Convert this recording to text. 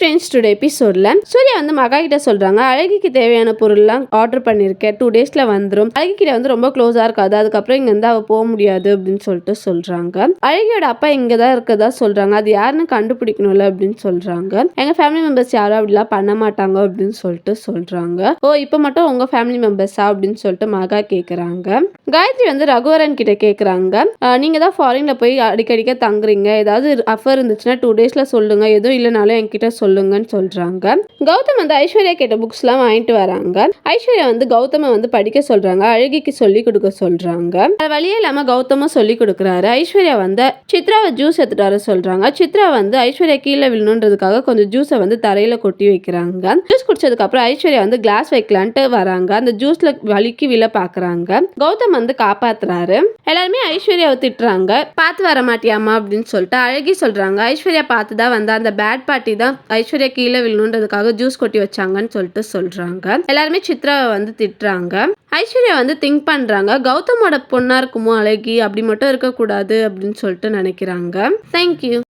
Friends today எபிசோட்ல சூர்யா வந்து மகா கிட்ட சொல்றாங்க அழகிக்கு தேவையான பொருள்லாம் ஆர்டர் பண்ணியிருக்கேன் டூ டேஸ்ல வந்துடும் அழகிக்கிட்ட வந்து ரொம்ப க்ளோஸா இருக்காது. அதுக்கப்புறம் இங்க இருந்து அவ போக முடியாது அப்படின்னு சொல்லிட்டு சொல்றாங்க. அழகியோட அப்பா இங்க தான் இருக்கதா சொல்றாங்க. அது யாருன்னு கண்டுபிடிக்கணும்ல அப்படின்னு சொல்றாங்க. எங்க ஃபேமிலி மெம்பர்ஸ் யாரும் அப்படிலாம் பண்ண மாட்டாங்க அப்படின்னு சொல்லிட்டு சொல்றாங்க. ஓ இப்போ மட்டும் உங்க ஃபேமிலி மெம்பர்ஸா அப்படின்னு சொல்லிட்டு மகா கேக்குறாங்க. காயத்ரி வந்து ரகுவரன் கிட்ட கேட்குறாங்க நீங்கள் தான் ஃபாரினில் போய் அடிக்கடிக்க தங்குறீங்க. ஏதாவது அஃபர் இருந்துச்சுன்னா டூ டேஸில் சொல்லுங்க. எதுவும் இல்லைனாலும் என்கிட்ட சொல்லுங்கன்னு சொல்கிறாங்க கௌதம் வந்து ஐஸ்வர்யா கேட்ட புக்ஸ்லாம் வாங்கிட்டு வராங்க. ஐஸ்வர்யா வந்து கௌதமை வந்து படிக்க சொல்கிறாங்க அழகிக்கு சொல்லி கொடுக்க சொல்கிறாங்க வழியே இல்லாமல் கௌதமும் சொல்லி கொடுக்குறாரு. ஐஸ்வர்யா வந்து சித்ராவை ஜூஸ் எடுத்துட்டு வர சொல்கிறாங்க சித்ரா வந்து ஐஸ்வர்யா கீழே விழணுன்றதுக்காக கொஞ்சம் ஜூஸை வந்து தரையில் கொட்டி வைக்கிறாங்க. ஜூஸ் குடிச்சதுக்கு அப்புறம் ஐஸ்வர்யா வந்து கிளாஸ் வைக்கலான்ட்டு வராங்க. அந்த ஜூஸில் வலிக்கு விழ பார்க்குறாங்க கௌதம் வந்து காப்பாத்துறாரு. எல்லாருமே ஐஸ்வர்யாவை திட்டுறாங்க. பார்த்து வர மாட்டியாமா அப்படின்னு சொல்லிட்டு அழகி சொல்றாங்க. ஐஸ்வர்யா பார்த்து தான் வந்தா அந்த பேட் பார்ட்டி தான் ஐஸ்வர்யா கீழே விழணுன்றதுக்காக ஜூஸ் கொட்டி வச்சாங்கன்னு சொல்லிட்டு சொல்றாங்க. எல்லாருமே சித்ராவை வந்து திட்டுறாங்க. ஐஸ்வர்யா வந்து திங்க் பண்றாங்க. கௌதமோட பொண்ணா இருக்குமோ அழகி? அப்படி மட்டும் இருக்கக்கூடாது அப்படின்னு சொல்லிட்டு நினைக்கிறாங்க. தேங்க்யூ